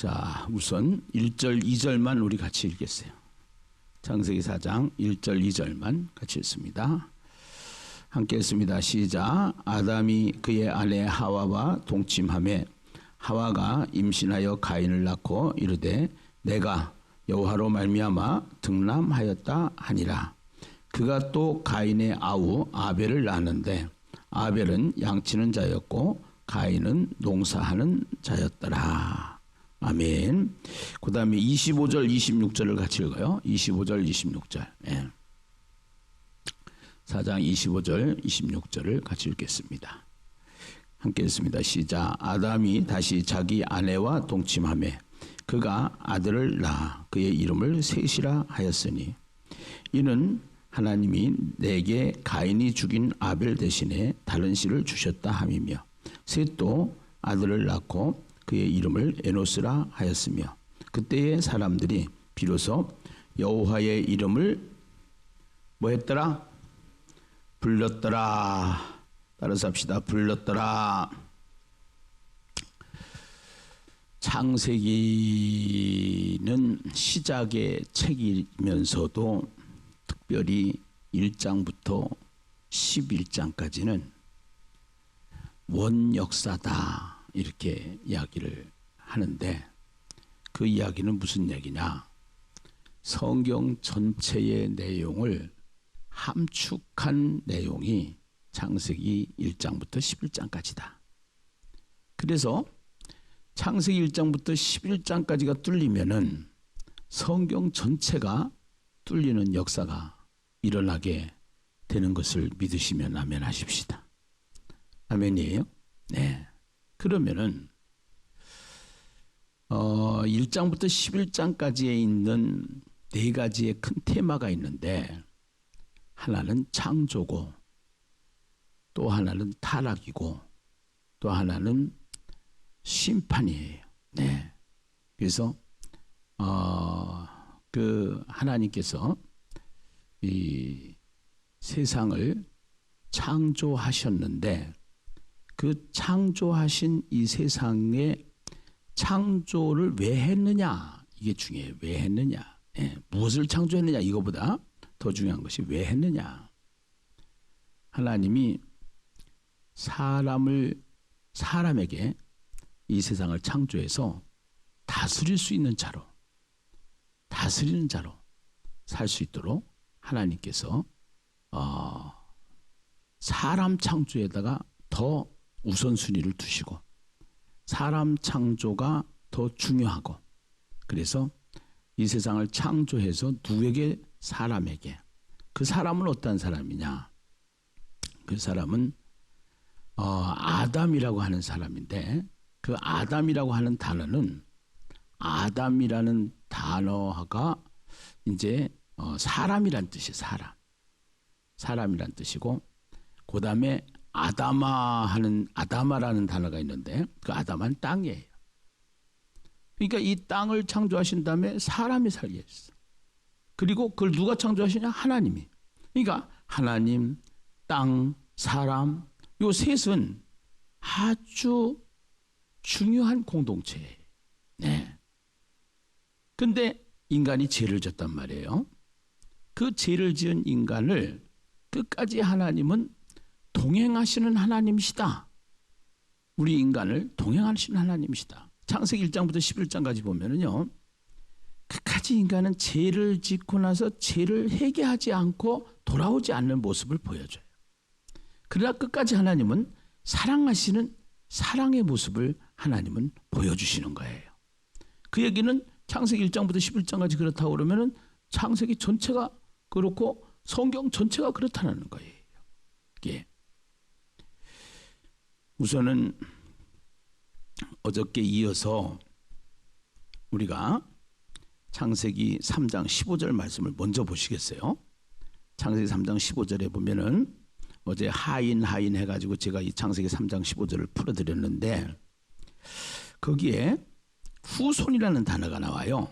자, 우선 1절, 2절만 우리 같이 읽겠어요. 창세기 4장 1절, 2절만 같이 읽습니다. 함께 했습니다. 시작. 아담이 그의 아내 하와와 동침함에 하와가 임신하여 가인을 낳고 이르되 내가 여호와로 말미암아 등남하였다 하니라. 그가 또 가인의 아우 아벨을 낳았는데 아벨은 양치는 자였고 가인은 농사하는 자였더라. 아멘. 그 다음에 25절, 26절을 같이 읽어요. 25절, 26절. 예. 4장 25절, 26절을 같이 읽겠습니다. 함께 읽습니다. 시작. 아담이 다시 자기 아내와 동침함에 그가 아들을 낳아 그의 이름을 셋이라 하였으니 이는 하나님이 내게 가인이 죽인 아벨 대신에 다른 씨를 주셨다 함이며 셋도 아들을 낳고 그의 이름을 에노스라 하였으며 그때의 사람들이 비로소 여호와의 이름을 뭐 했더라? 불렀더라. 따라서 합시다. 불렀더라. 창세기는 시작의 책이면서도 특별히 1장부터 11장까지는 원 역사다 이렇게 이야기를 하는데 그 이야기는 무슨 얘기냐? 성경 전체의 내용을 함축한 내용이 창세기 1장부터 11장까지다. 그래서 창세기 1장부터 11장까지가 뚫리면은 성경 전체가 뚫리는 역사가 일어나게 되는 것을 믿으시면 아멘 하십시다. 아멘이에요? 네. 그러면은 어 1장부터 11장까지에 있는 네 가지의 큰 테마가 있는데 하나는 창조고 또 하나는 타락이고 또 하나는 심판이에요. 네. 그래서 어 그 하나님께서 이 세상을 창조하셨는데 그 창조하신 이 세상의 창조를 왜 했느냐 이게 중요해요. 왜 했느냐? 네. 무엇을 창조했느냐 이거보다 더 중요한 것이 왜 했느냐? 하나님이 사람을 사람에게 이 세상을 창조해서 다스릴 수 있는 자로 다스리는 자로 살 수 있도록 하나님께서 어, 사람 창조에다가 더 우선순위를 두시고 사람 창조가 더 중요하고 그래서 이 세상을 창조해서 누구에게? 사람에게. 그 사람은 어떤 사람이냐? 그 사람은 어, 아담이라고 하는 사람인데 그 아담이라고 하는 단어는 아담이라는 단어가 이제 어, 사람이란 뜻이 사람. 사람이란 뜻이고 그 다음에 아다마 하는 아다마라는 단어가 있는데 그 아다마는 땅이에요. 그러니까 이 땅을 창조하신 다음에 사람이 살게 했어. 그리고 그걸 누가 창조하시냐? 하나님이. 그러니까 하나님, 땅, 사람 요 셋은 아주 중요한 공동체예요. 네. 근데 인간이 죄를 졌단 말이에요. 그 죄를 지은 인간을 끝까지 하나님은 동행하시는 하나님이시다. 우리 인간을 동행하시는 하나님이시다. 창세기 1장부터 11장까지 보면은요. 끝까지 인간은 죄를 짓고 나서 죄를 회개하지 않고 돌아오지 않는 모습을 보여줘요. 그러나 끝까지 하나님은 사랑하시는 사랑의 모습을 하나님은 보여주시는 거예요. 그 얘기는 창세기 1장부터 11장까지 그렇다고 그러면은 창세기 전체가 그렇고 성경 전체가 그렇다는 거예요. 예. 우선은 어저께 이어서 우리가 창세기 3장 15절 말씀을 먼저 보시겠어요? 창세기 3장 15절에 보면은 어제 하인 하인 해가지고 제가 이 창세기 3장 15절을 풀어드렸는데 거기에 후손이라는 단어가 나와요.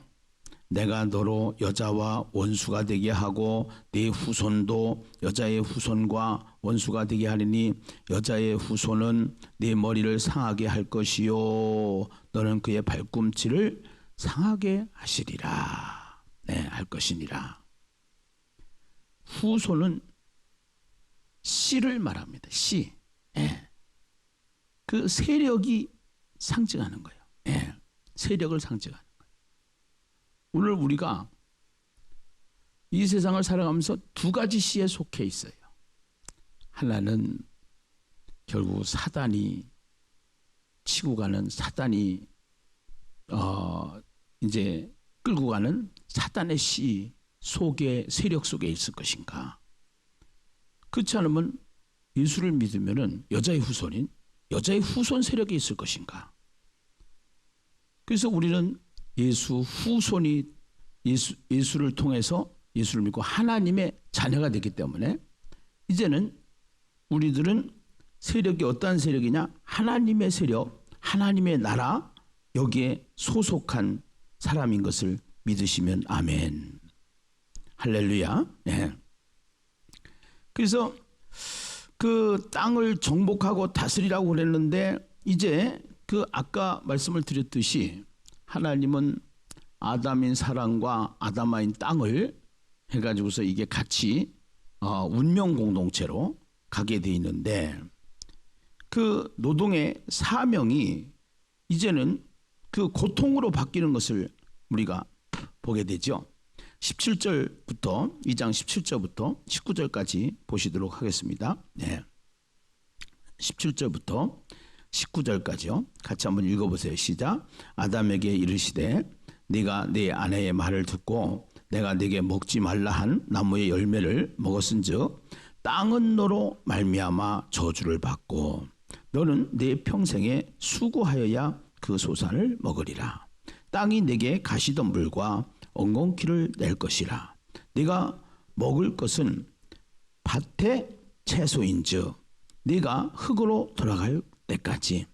내가 너로 여자와 원수가 되게 하고 네 후손도 여자의 후손과 원수가 되게 하리니 여자의 후손은 네 머리를 상하게 할 것이요 너는 그의 발꿈치를 상하게 하시리라. 네, 할 것이니라. 후손은 씨를 말합니다. 씨. 예. 그 세력이 상징하는 거예요. 예. 세력을 상징하는. 오늘 우리가 이 세상을 살아가면서 두 가지 씨에 속해 있어요. 하나는 결국 사단이 치고 가는 사단이 어 이제 끌고 가는 사단의 씨 속에 세력 속에 있을 것인가? 그렇지 않으면 예수를 믿으면은 여자의 후손인 여자의 후손 세력이 있을 것인가? 그래서 우리는 예수 후손이 예수, 예수를 통해서 예수를 믿고 하나님의 자녀가 되기 때문에 이제는 우리들은 세력이 어떠한 세력이냐? 하나님의 세력, 하나님의 나라 여기에 소속한 사람인 것을 믿으시면 아멘. 할렐루야. 네. 그래서 그 땅을 정복하고 다스리라고 그랬는데 이제 그 아까 말씀을 드렸듯이 하나님은 아담인 사랑과 아담아인 땅을 해가지고서 이게 같이 어, 운명 공동체로 가게 돼 있는데 그 노동의 사명이 이제는 그 고통으로 바뀌는 것을 우리가 보게 되죠. 17절부터 2장 17절부터 19절까지 보시도록 하겠습니다. 네. 17절부터 19절까지요. 같이 한번 읽어보세요. 시작. 아담에게 이르시되 네가 네 아내의 말을 듣고 내가 네게 먹지 말라 한 나무의 열매를 먹었은즉 땅은 너로 말미암아 저주를 받고 너는 네 평생에 수고하여야 그 소산을 먹으리라. 땅이 내게 가시덤불과 엉겅퀴를 낼 것이라. 네가 먹을 것은 밭의 채소인즉 네가 흙으로 돌아갈 때까지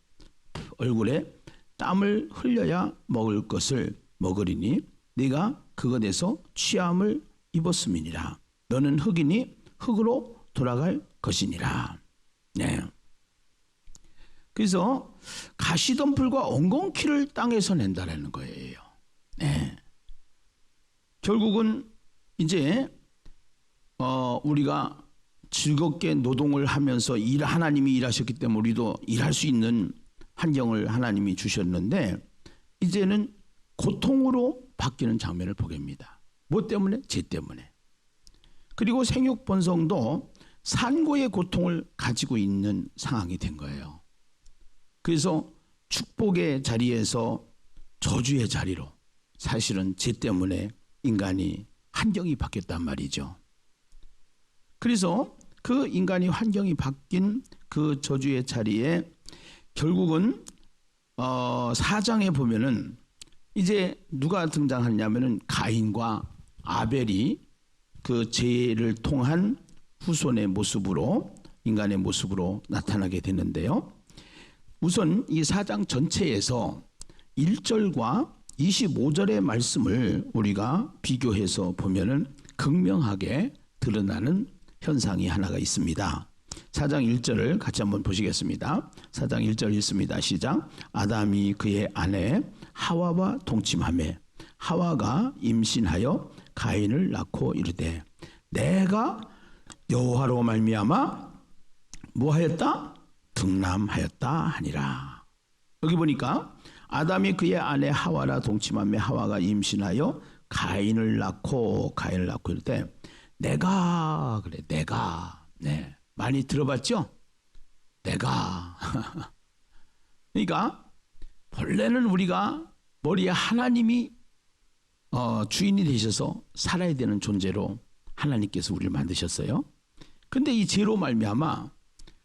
얼굴에 땀을 흘려야 먹을 것을 먹으리니 네가 그것에서 취함을 입었음이니라. 너는 흙이니 흙으로 돌아갈 것이니라. 네. 그래서 가시덤불과 엉겅퀴를 땅에서 낸다라는 거예요. 네. 결국은 이제 어 우리가 즐겁게 노동을 하면서 일 하나님이 일하셨기 때문에 우리도 일할 수 있는 환경을 하나님이 주셨는데 이제는 고통으로 바뀌는 장면을 보게 됩니다. 뭐 때문에? 죄 때문에. 그리고 생육 본성도 산고의 고통을 가지고 있는 상황이 된 거예요. 그래서 축복의 자리에서 저주의 자리로 사실은 죄 때문에 인간이 환경이 바뀌었단 말이죠. 그래서 그 인간이 환경이 바뀐 그 저주의 자리에 결국은 어, 사장에 보면은 이제 누가 등장하냐면은 가인과 아벨이 그 죄를 통한 후손의 모습으로 인간의 모습으로 나타나게 되는데요. 우선 이 사장 전체에서 1절과 25절의 말씀을 우리가 비교해서 보면은 극명하게 드러나는 현상이 하나가 있습니다. 4장 1절을 같이 한번 보시겠습니다. 4장 1절 읽습니다. 시작. 아담이 그의 아내 하와와 동침하매 하와가 임신하여 가인을 낳고 이르되 내가 여호와로 말미암아 뭐하였다? 등남하였다 하니라. 여기 보니까 아담이 그의 아내 하와라 동침하며 하와가 임신하여 가인을 낳고 가인을 낳고 이럴 때 내가 그래 내가 네 많이 들어봤죠? 내가 그러니까 본래는 우리가 머리에 하나님이 어, 주인이 되셔서 살아야 되는 존재로 하나님께서 우리를 만드셨어요. 근데 이 죄로 말미암아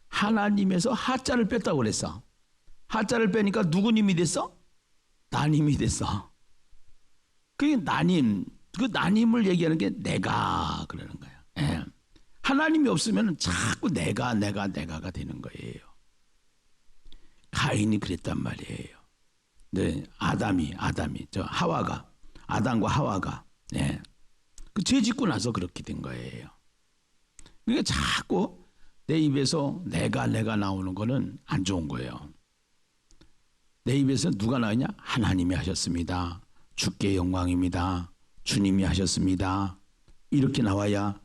하나님에서 하자를 뺐다고 그랬어. 하자를 빼니까 누구님이 됐어? 나님이 됐어. 그게 나님, 그 나님을 얘기하는 게 내가 그러는 거야. 예. 하나님이 없으면 자꾸 내가, 내가, 내가가 되는 거예요. 가인이 그랬단 말이에요. 네, 아담이, 아담이, 저 하와가, 아담과 하와가, 네. 그죄 짓고 나서 그렇게 된 거예요. 그러니까 자꾸 내 입에서 내가, 내가 나오는 거는 안 좋은 거예요. 내 입에서 누가 나오냐? 하나님이 하셨습니다. 주께 영광입니다. 주님이 하셨습니다. 이렇게 나와야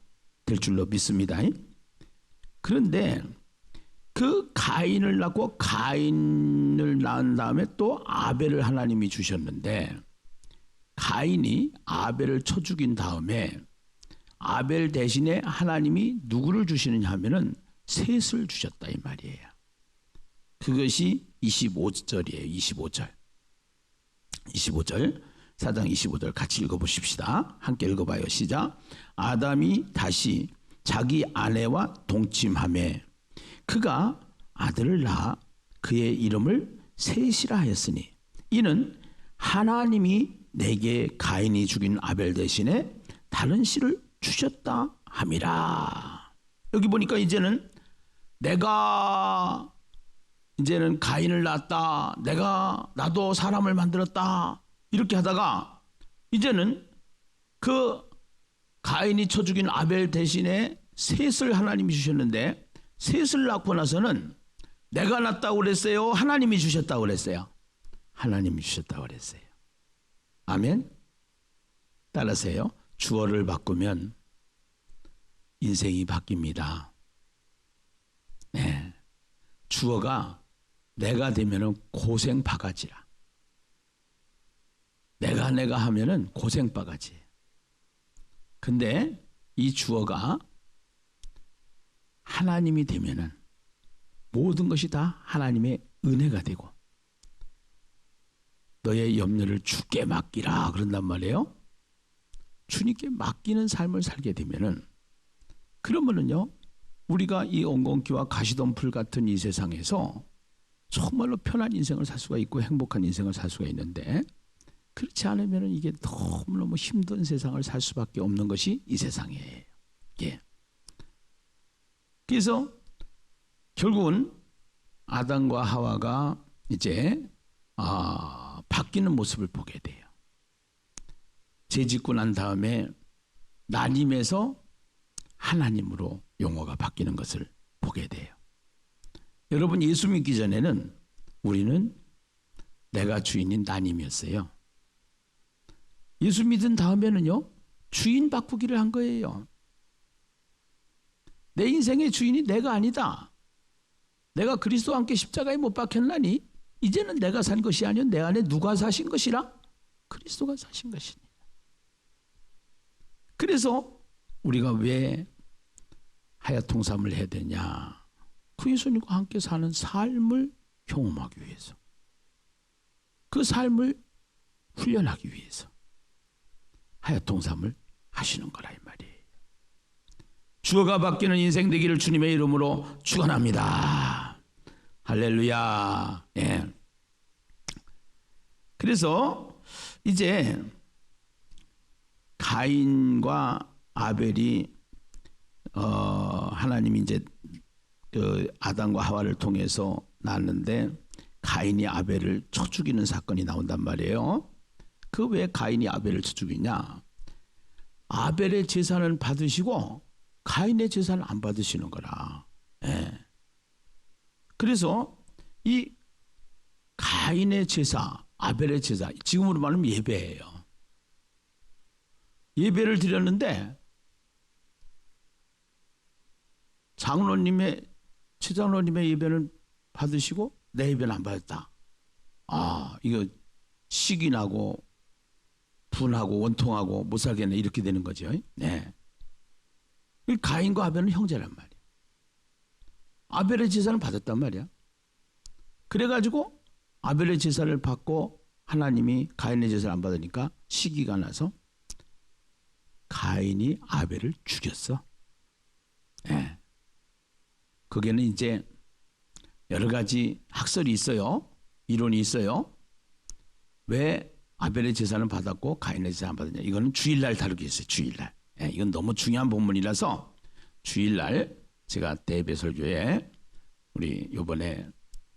될 줄로 믿습니다. 그런데 그 가인을 낳고 가인을 낳은 다음에 또 아벨을 하나님이 주셨는데 가인이 아벨을 쳐 죽인 다음에 아벨 대신에 하나님이 누구를 주시느냐 하면은 셋을 주셨다 이 말이에요. 그것이 25절이에요. 25절. 25절. 사장 25절 같이 읽어 보십시다. 함께 읽어 봐요. 시작. 아담이 다시 자기 아내와 동침함에 그가 아들을 낳아 그의 이름을 셋이라 하였으니 이는 하나님이 내게 가인이 죽인 아벨 대신에 다른 씨를 주셨다 함이라. 여기 보니까 이제는 내가 이제는 가인을 낳았다. 내가 나도 사람을 만들었다. 이렇게 하다가 이제는 그 가인이 쳐 죽인 아벨 대신에 셋을 하나님이 주셨는데 셋을 낳고 나서는 내가 낳았다고 그랬어요. 하나님이 주셨다고 그랬어요. 하나님이 주셨다고 그랬어요. 아멘. 따라서요. 주어를 바꾸면 인생이 바뀝니다. 네. 주어가 내가 되면은 고생 바가지라. 내가 내가 하면은 고생 바가지. 근데 이 주어가 하나님이 되면은 모든 것이 다 하나님의 은혜가 되고 너의 염려를 주께 맡기라 그런단 말이에요. 주님께 맡기는 삶을 살게 되면은 그러면은요 우리가 이 엉겅퀴와 가시덤불 같은 이 세상에서 정말로 편한 인생을 살 수가 있고 행복한 인생을 살 수가 있는데 그렇지 않으면 이게 너무너무 힘든 세상을 살 수밖에 없는 것이 이 세상이에요. 예. 그래서 결국은 아담과 하와가 이제 아, 바뀌는 모습을 보게 돼요. 재짓고 난 다음에 나님에서 하나님으로 용어가 바뀌는 것을 보게 돼요. 여러분 예수 믿기 전에는 우리는 내가 주인인 나님이었어요. 예수 믿은 다음에는요 주인 바꾸기를 한 거예요. 내 인생의 주인이 내가 아니다. 내가 그리스도와 함께 십자가에 못 박혔나니 이제는 내가 산 것이 아니요 내 안에 누가 사신 것이라 그리스도가 사신 것이니. 그래서 우리가 왜 하야통삼을 해야 되냐? 그 예수님과 함께 사는 삶을 경험하기 위해서. 그 삶을 훈련하기 위해서. 하야통삼을 하시는 거라 이 말이에요. 주어가 바뀌는 인생 되기를 주님의 이름으로 축원합니다. 할렐루야. 예. 그래서 이제 가인과 아벨이 어 하나님이 이제 그 아담과 하와를 통해서 낳았는데 가인이 아벨을 쳐 죽이는 사건이 나온단 말이에요. 그 왜 가인이 아벨을 쳐 죽이냐? 아벨의 재산을 받으시고 가인의 재산을 안 받으시는 거라. 예. 그래서 이 가인의 제사, 아벨의 제사, 지금으로 말하면 예배예요. 예배를 드렸는데 장로님의 최장로님의 예배는 받으시고 내 예배는 안 받았다. 아 이거 식이 나고 분하고 원통하고 못 살겠네 이렇게 되는 거죠. 네. 가인과 아벨은 형제란 말이야. 아벨의 제사를 받았단 말이야. 그래가지고 아벨의 제사를 받고 하나님이 가인의 제사를 안 받으니까 시기가 나서 가인이 아벨을 죽였어. 예. 네. 거기에는 이제 여러 가지 학설이 있어요. 이론이 있어요. 왜 아벨의 제사는 받았고 가인의 제사 안 받았냐? 이거는 주일날 다루기 있어요. 주일날. 예, 이건 너무 중요한 본문이라서 주일날 제가 대배설교에 우리 요번에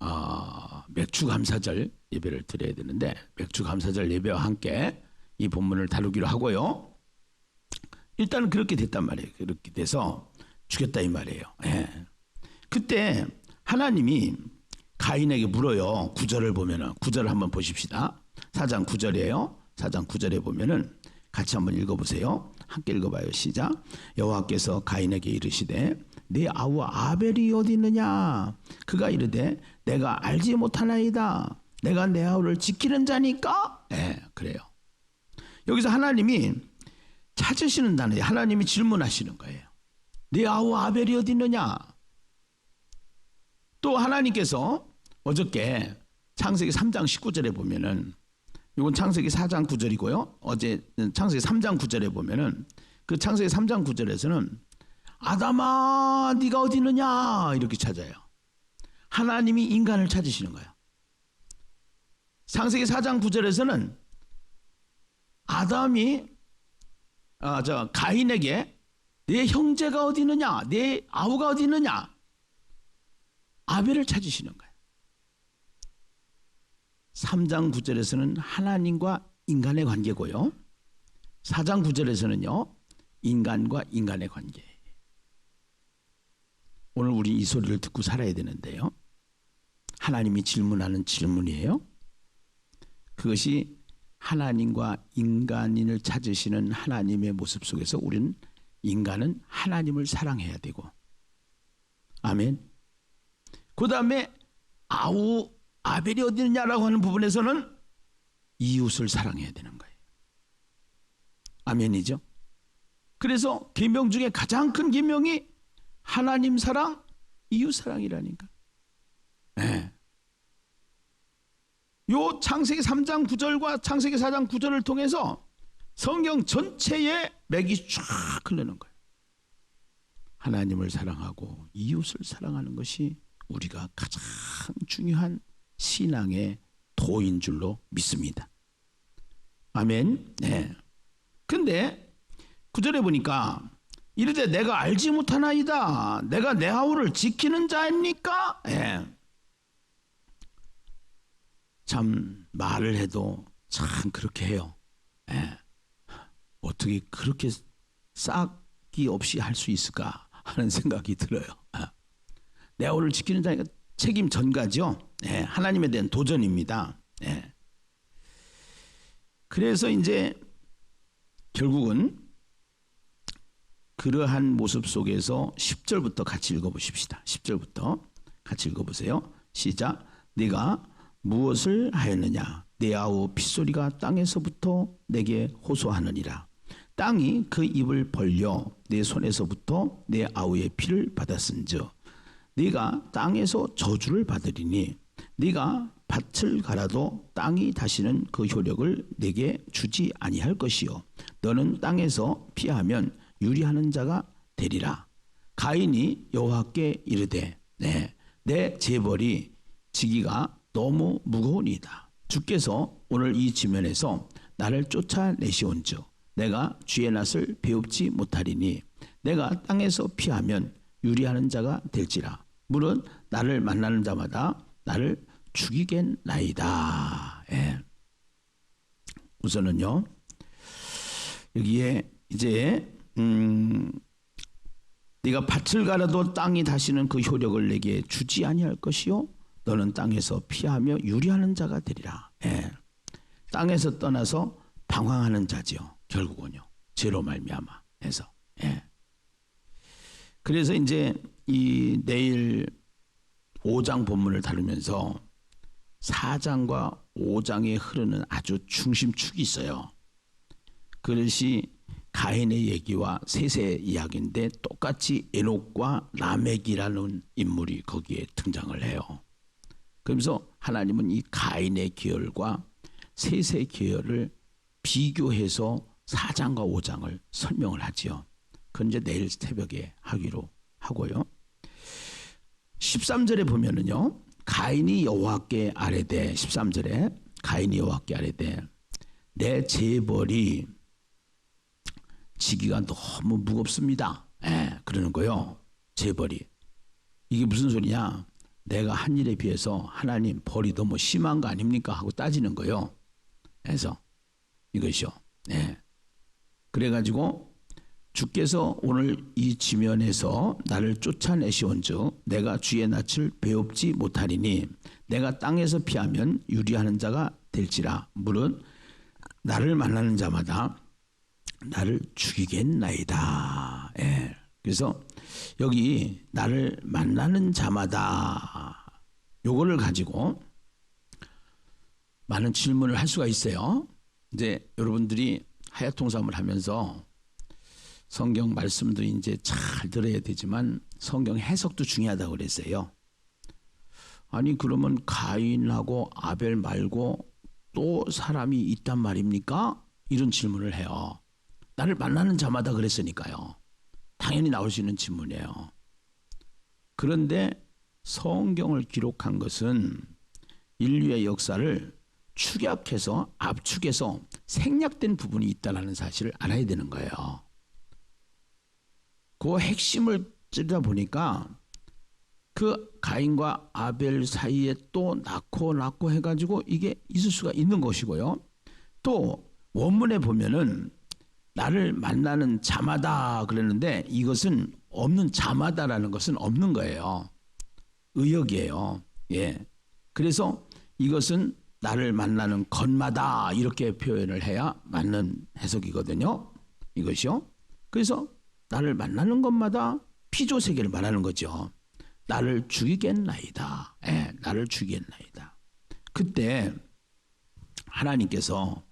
어, 맥주 감사절 예배를 드려야 되는데 맥주 감사절 예배와 함께 이 본문을 다루기로 하고요. 일단 그렇게 됐단 말이에요. 그렇게 돼서 죽였다 이 말이에요. 예. 그때 하나님이 가인에게 물어요. 구절을 보면은 구절을 한번 보십시다. 사장 구절이에요. 사장 구절에 보면은 같이 한번 읽어보세요. 함께 읽어봐요. 시작. 여호와께서 가인에게 이르시되 네 아우 아벨이 어디 있느냐? 그가 이르되 내가 알지 못하나이다. 내가 내 아우를 지키는 자니까. 네, 그래요. 여기서 하나님이 찾으시는 단어예요. 하나님이 질문하시는 거예요. 네 아우 아벨이 어디 있느냐? 또 하나님께서 어저께 창세기 3장 19절에 보면은 이건 창세기 4장 9절이고요. 어제 창세기 3장 9절에 보면은 그 창세기 3장 9절에서는 아담아 네가 어디 있느냐 이렇게 찾아요. 하나님이 인간을 찾으시는 거예요. 창세기 4장 9절에서는 아담이 아, 저 가인에게 내 형제가 어디 있느냐 내 아우가 어디 있느냐 아벨을 찾으시는 거예요. 3장 9절에서는 하나님과 인간의 관계고요. 4장 9절에서는요. 인간과 인간의 관계. 오늘 우리 이 소리를 듣고 살아야 되는데요. 하나님이 질문하는 질문이에요. 그것이 하나님과 인간인을 찾으시는 하나님의 모습 속에서 우리는 인간은 하나님을 사랑해야 되고 아멘. 그 다음에 아우 아벨이 어디 있냐라고 하는 부분에서는 이웃을 사랑해야 되는 거예요. 아멘이죠. 그래서 계명 중에 가장 큰 계명이 하나님 사랑, 이웃 사랑이라니까. 네. 요 창세기 3장 9절과 창세기 4장 9절을 통해서 성경 전체에 맥이 쫙 흐르는 거예요. 하나님을 사랑하고 이웃을 사랑하는 것이 우리가 가장 중요한 신앙의 도인 줄로 믿습니다. 아멘. 네. 근데 구절에 보니까 이르되 내가 알지 못하나이다. 내가 내 아우를 지키는 자입니까? 예. 참 말을 해도 참 그렇게 해요. 예. 어떻게 그렇게 싹이 없이 할 수 있을까 하는 생각이 들어요. 예. 내 아우를 지키는 자니까 책임 전가죠. 예. 하나님에 대한 도전입니다. 예. 그래서 이제 결국은 그러한 모습 속에서 10절부터 같이 읽어보십시다. 10절부터 같이 읽어보세요. 시작. 네가 무엇을 하였느냐? 내 아우 핏소리가 땅에서부터 내게 호소하느니라. 땅이 그 입을 벌려 내 손에서부터 내 아우의 피를 받았은즉 네가 땅에서 저주를 받으리니 네가 밭을 갈아도 땅이 다시는 그 효력을 내게 주지 아니할 것이요. 너는 땅에서 피하면 유리하는 자가 되리라. 가인이 여호와께 이르되 네, 내 재벌이 지기가 너무 무거우니다. 주께서 오늘 이 지면에서 나를 쫓아내시온즉 내가 쥐의 낯을 배웁지 못하리니 내가 땅에서 피하면 유리하는 자가 될지라 물은 나를 만나는 자마다 나를 죽이겠나이다. 예. 우선은요 여기에 이제 음, 네가 밭을 갈아도 땅이 다시는 그 효력을 내게 주지 아니할 것이요 너는 땅에서 피하며 유리하는 자가 되리라. 예. 땅에서 떠나서 방황하는 자지요. 결국은요. 죄로 말미암아 해서. 예. 그래서 이제 이 내일 5장 본문을 다루면서 4장과 5장에 흐르는 아주 중심축이 있어요. 그것이 가인의 얘기와 셋의 이야기인데 똑같이 에녹과 라멕이라는 인물이 거기에 등장을 해요. 그러면서 하나님은 이 가인의 계열과 셋의 계열을 비교해서 4장과 5장을 설명을 하지요. 그건 이제 내일 새벽에 하기로 하고요. 13절에 보면은요. 가인이 여호와께 아뢰되 13절에 가인이 여호와께 아뢰되 내 재벌이 지기가 너무 무겁습니다. 예, 그러는 거요. 재벌이 이게 무슨 소리냐? 내가 한 일에 비해서 하나님 벌이 너무 심한 거 아닙니까? 하고 따지는 거요. 그래서 이것이요. 예. 그래가지고 주께서 오늘 이 지면에서 나를 쫓아내시온즉 내가 주의 낯을 배웁지 못하리니 내가 땅에서 피하면 유리하는 자가 될지라 물은 나를 만나는 자마다 나를 죽이겠나이다. 예. 그래서 여기 나를 만나는 자마다 요거를 가지고 많은 질문을 할 수가 있어요. 이제 여러분들이 하야통삼을 하면서 성경 말씀도 이제 잘 들어야 되지만 성경 해석도 중요하다고 그랬어요. 아니 그러면 가인하고 아벨 말고 또 사람이 있단 말입니까? 이런 질문을 해요. 나를 만나는 자마다 그랬으니까요. 당연히 나올 수 있는 질문이에요. 그런데 성경을 기록한 것은 인류의 역사를 축약해서 압축해서 생략된 부분이 있다는 사실을 알아야 되는 거예요. 그 핵심을 찌르다 보니까 그 가인과 아벨 사이에 또 낳고 낳고 해가지고 이게 있을 수가 있는 것이고요. 또 원문에 보면은 나를 만나는 자마다 그랬는데 이것은 없는 자마다라는 것은 없는 거예요. 의역이에요. 예. 그래서 이것은 나를 만나는 것마다 이렇게 표현을 해야 맞는 해석이거든요. 이것이요. 그래서 나를 만나는 것마다 피조 세계를 말하는 거죠. 나를 죽이겠나이다. 예, 나를 죽이겠나이다. 그때 하나님께서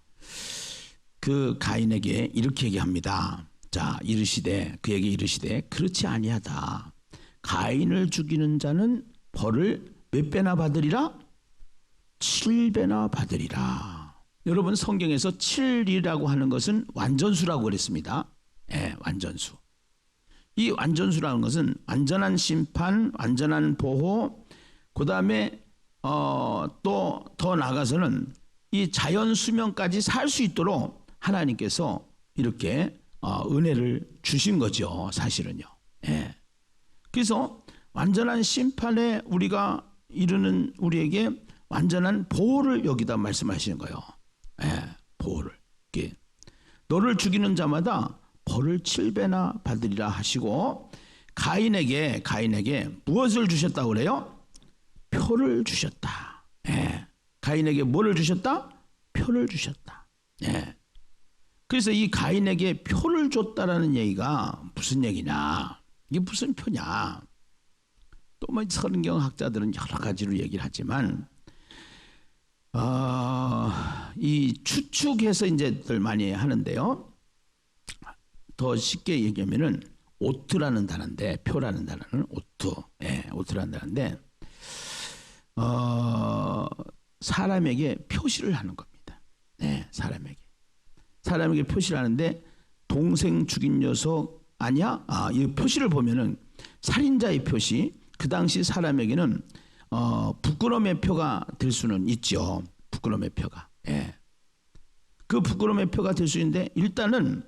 그 가인에게 이렇게 얘기합니다. 자, 이르시되 그에게 이르시되 그렇지 아니하다. 가인을 죽이는 자는 벌을 몇 배나 받으리라? 7배나 받으리라. 여러분 성경에서 7이라고 하는 것은 완전수라고 그랬습니다. 예, 완전수. 이 완전수라는 것은 완전한 심판, 완전한 보호, 그 다음에 어, 또 더 나가서는 이 자연 수명까지 살 수 있도록 하나님께서 이렇게 어, 은혜를 주신 거죠. 사실은요. 예. 그래서 완전한 심판에 우리가 이르는 우리에게 완전한 보호를 여기다 말씀하시는 거예요. 예, 보호를. 이게 너를 죽이는 자마다 벌을 7배나 받으리라 하시고 가인에게 가인에게 무엇을 주셨다고 그래요? 표를 주셨다. 예. 가인에게 뭐를 주셨다? 표를 주셨다. 예. 그래서 이 가인에게 표를 줬다라는 얘기가 무슨 얘기냐? 이게 무슨 표냐? 또뭐 성경 학자들은 여러 가지로 얘기를 하지만 어, 이 추측해서 이제들 많이 하는데요. 더 쉽게 얘기하면은 오트라는 단어인데 표라는 단어는 오트, 예, 오트라는 단어인데 어, 사람에게 표시를 하는 겁니다. 네, 사람에게 사람에게 표시를 하는데 동생 죽인 녀석 아니야? 아, 이 표시를 보면은 살인자의 표시 그 당시 사람에게는 어, 부끄러움의 표가 될 수는 있죠. 부끄러움의 표가. 예. 그 부끄러움의 표가 될 수 있는데 일단은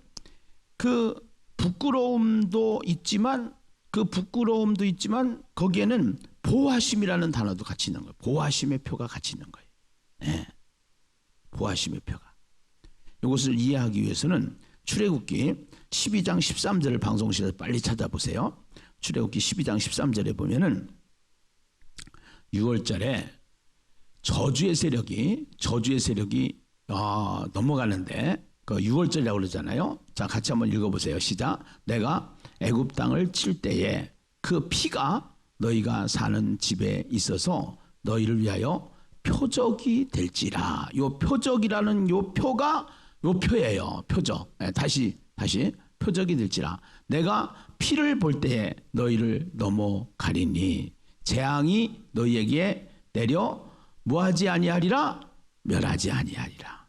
그 부끄러움도 있지만 그 부끄러움도 있지만 거기에는 보호하심이라는 단어도 같이 있는 거예요. 보호하심의 표가 같이 있는 거예요. 예. 보호하심의 표가. 이것을 이해하기 위해서는 출애굽기 12장 13절을 방송실에서 빨리 찾아보세요. 출애굽기 12장 13절에 보면은 6월절에 저주의 세력이 저주의 세력이 어, 넘어가는데 그 6월절이라고 그러잖아요. 자, 같이 한번 읽어보세요. 시작. 내가 애굽 땅을 칠 때에 그 피가 너희가 사는 집에 있어서 너희를 위하여 표적이 될지라. 요 표적이라는 요 표가 요 표예요. 표적. 네, 다시 다시 표적이 될지라. 내가 피를 볼 때에 너희를 넘어가리니 재앙이 너희에게 내려 뭐하지 아니하리라 멸하지 아니하리라.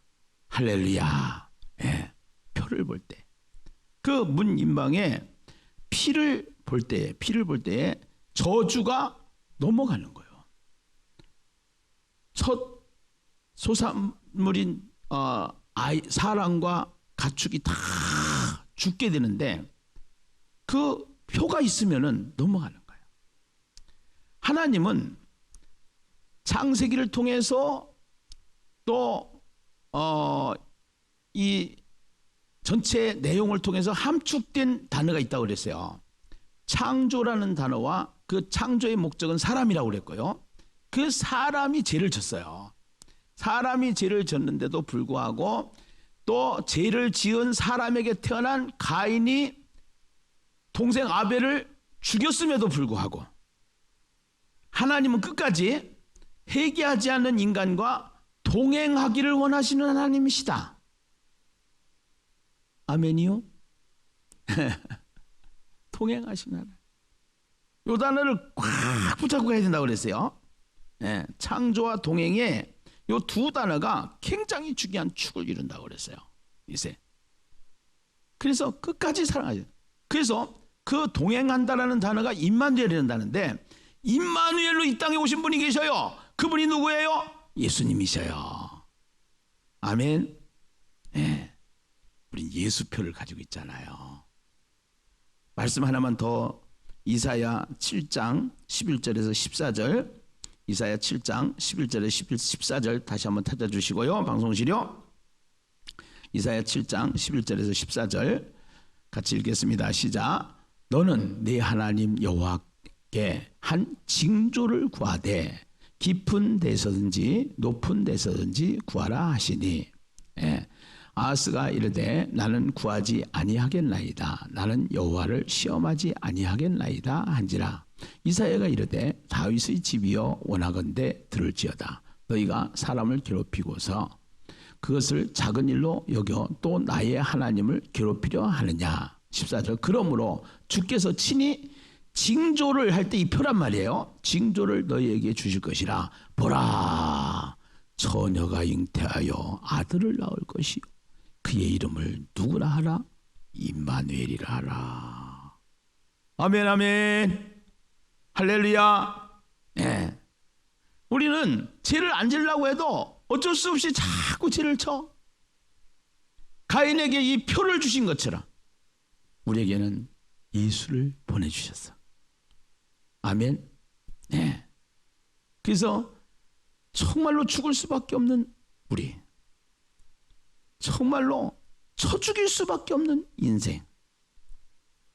할렐루야. 예, 표를 볼 때. 그 문 인방에 피를 볼 때, 피를 볼 때에 저주가 넘어가는 거예요. 첫 소산물인 어, 아이, 사람과 가축이 다 죽게 되는데 그 표가 있으면은 넘어가는 거예요. 하나님은 창세기를 통해서 또 어, 이 전체 내용을 통해서 함축된 단어가 있다고 그랬어요. 창조라는 단어와 그 창조의 목적은 사람이라고 그랬고요. 그 사람이 죄를 졌어요. 사람이 죄를 졌는데도 불구하고 또 죄를 지은 사람에게 태어난 가인이 동생 아벨을 죽였음에도 불구하고 하나님은 끝까지 회개하지 않는 인간과 동행하기를 원하시는 하나님이시다. 아멘이요? 동행하시는 하나님. 요 단어를 꽉 붙잡고 가야 된다고 그랬어요. 예, 창조와 동행에 요두 단어가 굉장히 중요한 축을 이룬다고 그랬어요. 이세. 그래서 끝까지 사랑하죠. 그래서 그 동행한다라는 단어가 임마누엘이라는 단어인데 임마누엘로 이 땅에 오신 분이 계셔요. 그분이 누구예요? 예수님이셔요. 아멘. 예. 우린 예수표를 가지고 있잖아요. 말씀 하나만 더 이사야 7장 11절에서 14절 이사야 7장 11절에서 14절 다시 한번 찾아주시고요. 방송시료 이사야 7장 11절에서 14절 같이 읽겠습니다. 시작. 너는 네 하나님 여호와께 한 징조를 구하되 깊은 데서든지 높은 데서든지 구하라 하시니 예. 아하스가 이르되 나는 구하지 아니하겠나이다. 나는 여호와를 시험하지 아니하겠나이다 한지라. 이사야가 이르되 다윗의 집이여 원하건대 들을지어다. 너희가 사람을 괴롭히고서 그것을 작은 일로 여겨 또 나의 하나님을 괴롭히려 하느냐. 14절 그러므로 주께서 친히 징조를 할 때 이 표란 말이에요. 징조를 너희에게 주실 것이라. 보라 처녀가 잉태하여 아들을 낳을 것이요 그의 이름을 누구라 하라? 임마누엘이라 하라. 아멘 아멘. 할렐루야. 예. 우리는 죄를 안 지려고 해도 어쩔 수 없이 자꾸 죄를 쳐. 가인에게 이 표를 주신 것처럼 우리에게는 예수를 보내주셨어. 아멘. 네. 그래서 정말로 죽을 수밖에 없는 우리 정말로 쳐 죽일 수밖에 없는 인생.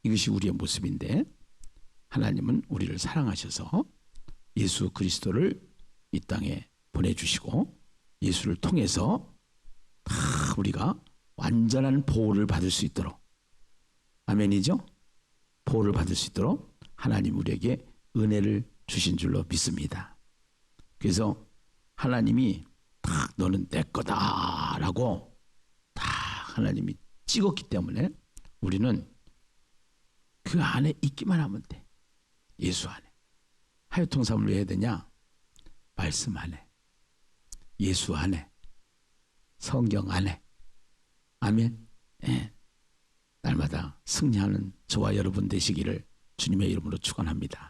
이것이 우리의 모습인데 하나님은 우리를 사랑하셔서 예수 그리스도를 이 땅에 보내주시고 예수를 통해서 다 우리가 완전한 보호를 받을 수 있도록 아멘이죠? 보호를 받을 수 있도록 하나님 우리에게 은혜를 주신 줄로 믿습니다. 그래서 하나님이 딱 너는 내 거다라고 다 하나님이 찍었기 때문에 우리는 그 안에 있기만 하면 돼. 예수 안에. 하여통삼을 왜 해야 되냐? 말씀 안에. 예수 안에. 성경 안에. 아멘. 예. 날마다 승리하는 저와 여러분 되시기를 주님의 이름으로 축원합니다.